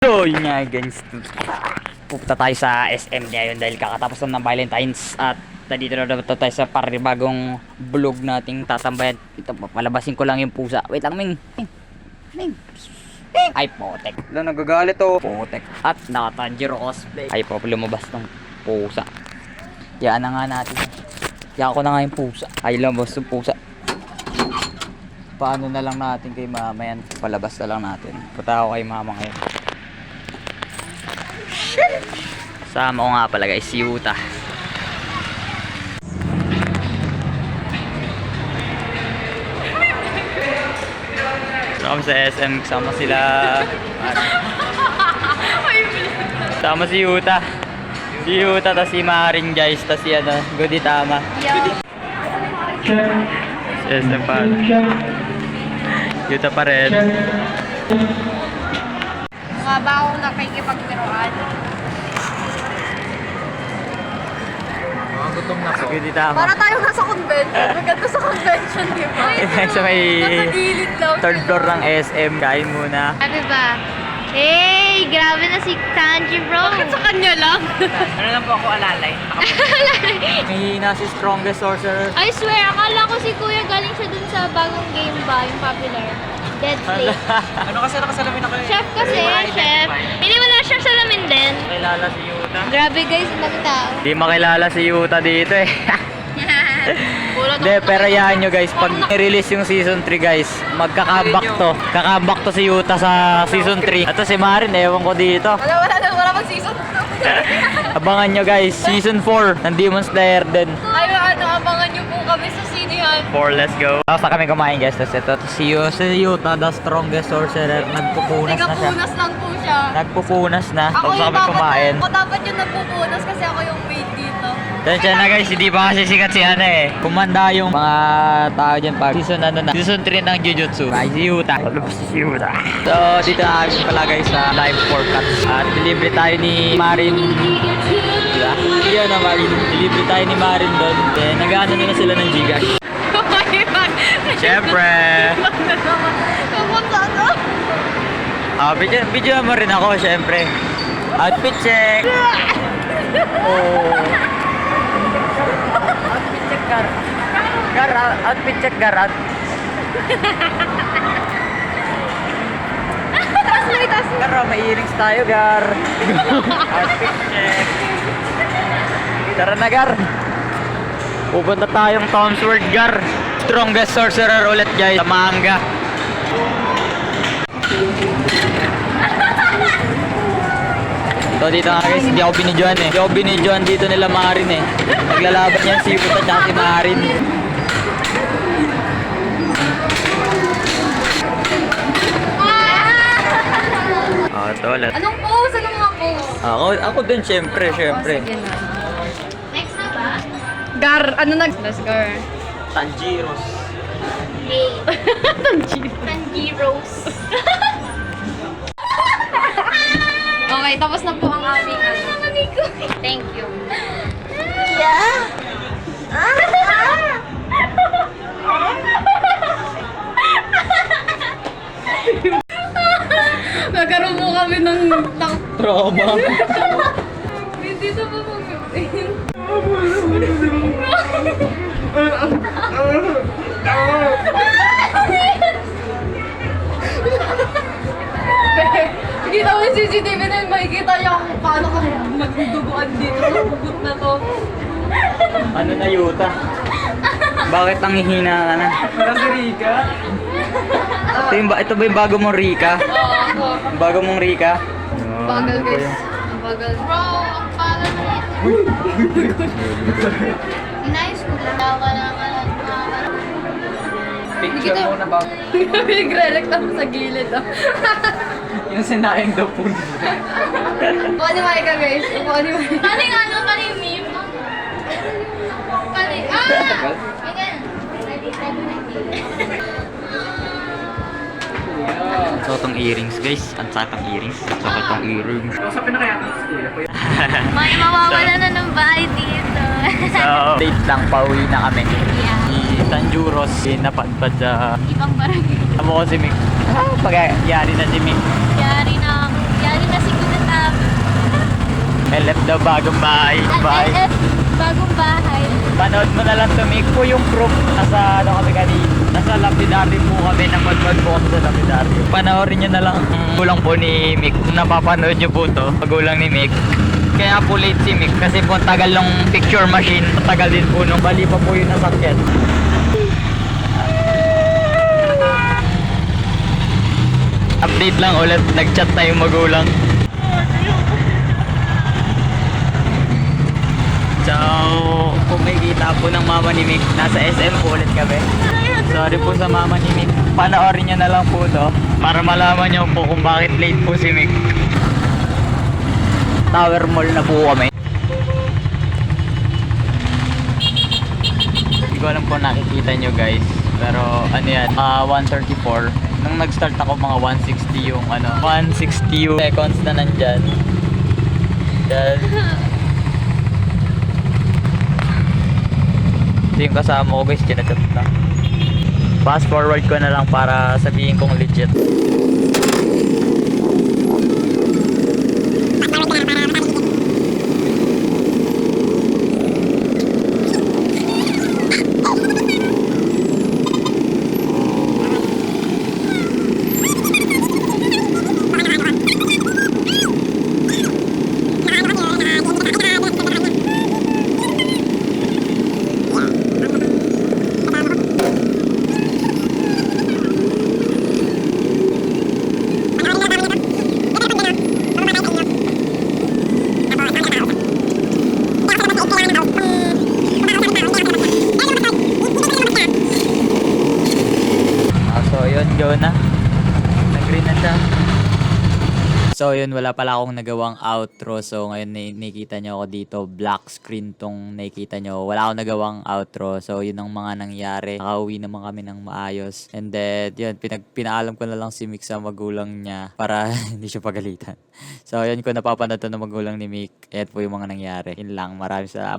So, yun nga guys. Pupunta tayo sa SM ngayon dahil kakatapos lang ng Valentine's at nandito na naman tayo sa paribagong vlog nating tatambayan. Ito, papalabasin ko lang yung pusa. Wait lang, Ming. Ming. Ming. Ming. Ay, potek. Lang nagagalit to. Potek. At nakatanjiro cosplay. Ay, po, lumabas ng pusa. Yan na nga natin. Yan ko na nga yung pusa. Ay, lumabas yung pusa. Paano na lang natin kay mama yan? Palabas na lang natin. Punta ako kay mama ngayon. Sama ko nga pala guys, si Yuta. Sama sa SM, sama sila. Sama si Yuta. Si Yuta, tas si Maring guys, tas si ano, Goditama. Si SM pa. Yuta pa rin. Mukha ba akong nakikipagpiruan? Goditama. Para tayo nasa convention. Maganda sa convention, di ba? sa may Nasa gilid lang. third floor ng SM. Kain muna. Sabi ba? Hey, grabe na si Tanji bro. Bakit sa kanya lang? Ano lang po ako alalay? Mahihina si strongest sorcerer. I swear, akala ko si Kuya galing siya dun sa bagong game ba, yung popular. Dead ano kasi nakasalamin ako Chef kasi, chef. Hindi mo na chef salamin din. Makilala si Yuta. Grabe guys, ang dami tao. Di makilala si Yuta dito eh. Hindi, pero yan nyo guys, pag i-release yung season 3 guys, magkakabak to. Kakabak to si Yuta sa season 3. At si Marin, ewan ko dito. Wala, wala na. Wala pang season 2. Abangan nyo guys, season 4 ng Demon Slayer din. Ay, ano, abangan niyo po kami sa sinihan. 4, let's go. Tapos na kami kumain guys, tapos ito, si, Yu- si Yuta, the strongest sorcerer, nagpupunas na siya. Nagkapunas lang po siya. Nagpupunas na, Ako tapos yung kami dapat, kumain. ako dapat yung nagpupunas kasi ako yung maid dito. Tensya na guys, hindi pa kasi sikat si ano eh. Kumanda yung mga tao dyan pag season ano na. Season 3 ng Jujutsu. Ay, si Yuta. Si Yuta. So, dito na kami pala guys sa live forecast. At delivery tayo ni Marin. Yun na Marin. Delivery tayo ni Marin doon. Then, nag-ano na sila ng Gcash. Siyempre. Kapunta ano? Ah, video, video mo rin ako, siyempre. Outfit check. Oh. Outfit check, Gar. Gar, outfit check, Gar. Out. Gar, may earrings tayo, Gar. outfit check. Tara na, Gar. Pupunta tayong Townsword, Gar. Strongest sorcerer ulit, guys, sa manga. So dito nga guys, hindi ako binidyoan eh. Hindi ako binidyoan dito nila Marin eh. Naglalaban yan si Yuta at si Marin. Ah, ito ulit. Anong pose? Anong mga pose? Ako, ako din syempre, syempre. Next na ba? Gar, ano nag... Tanjiros. Hey. Tanji Rose. Okay, tapos na po ang aming ano. Thank you. Nagkaroon po kami ng... Trauma. hindi na po mag... Hindi naman CCTV na yun, makikita niya kung paano ka magduduguan dito sa pugot na to. ano na Yuta? Bakit ang hihina ka na? Parang si Rika. Ito, yung, ba- ito ba yung bago mong Rika? Oo, ako. Bago mong Rika? Bagal guys. Ang bagal. Bro, Inayos ko lang. Tawa na nga lang. Picture kita- muna ba? Nagre-reclam sa gilid ah. Yung sinaing daw po. Upo ni Maika guys. Upo ni Maika. Kaling ano, kaling meme. Kaling, ah! Ayan. So, itong earrings guys. Ang sakit ang earrings. Ang sakit ang earrings. May mawawala na ng bahay dito. So, date lang, pauwi na kami. Yeah. Si Tanjuros, eh, napadpad sa... Ibang barangay. Amo ko si Mick. Ah, pag yari na si Mick. Yari na, yari na LF daw bagong bahay. bahay. LF, bagong bahay. Panood mo na lang to, Mick. Po yung proof. Nasa, ano kami kanina. Nasa lapidary po kami. Nagmagmag po kami sa lapidary. Panoorin nyo na lang ang gulang po ni Mick. Napapanood nyo po to, magulang ni Mick. Kaya po late si Mick kasi po tagal ng picture machine. Tagal din po nung bali pa po yung nasakyan. Update lang ulit, nag-chat na yung magulang. So, kung may kita po ng mama ni Mick, nasa SM po ulit kami. Sorry po sa mama ni Mick. Panoorin niyo na lang po to para malaman niyo po kung bakit late po si Mick. Tower Mall na po kami. Hindi ko alam kung nakikita nyo guys. Pero ano yan, ah 134. Nung nag-start ako mga 160 yung ano, 160 yung seconds na nandyan. Then, ito yung kasama ko guys, chinachat na. Fast forward ko na lang para sabihin kong legit. Ah, go na. Nag-green na siya. So yun, wala pala akong nagawang outro. So ngayon na- nakikita nyo ako dito, black screen tong nakikita nyo. Wala akong nagawang outro. So yun ang mga nangyari. Nakauwi naman kami ng maayos. And then, yun, pinag pinaalam ko na lang si Mick sa magulang niya para hindi siya pagalitan. So yun, kung napapanood ng magulang ni Mick, yan po yung mga nangyari. Yun lang, maraming salamat.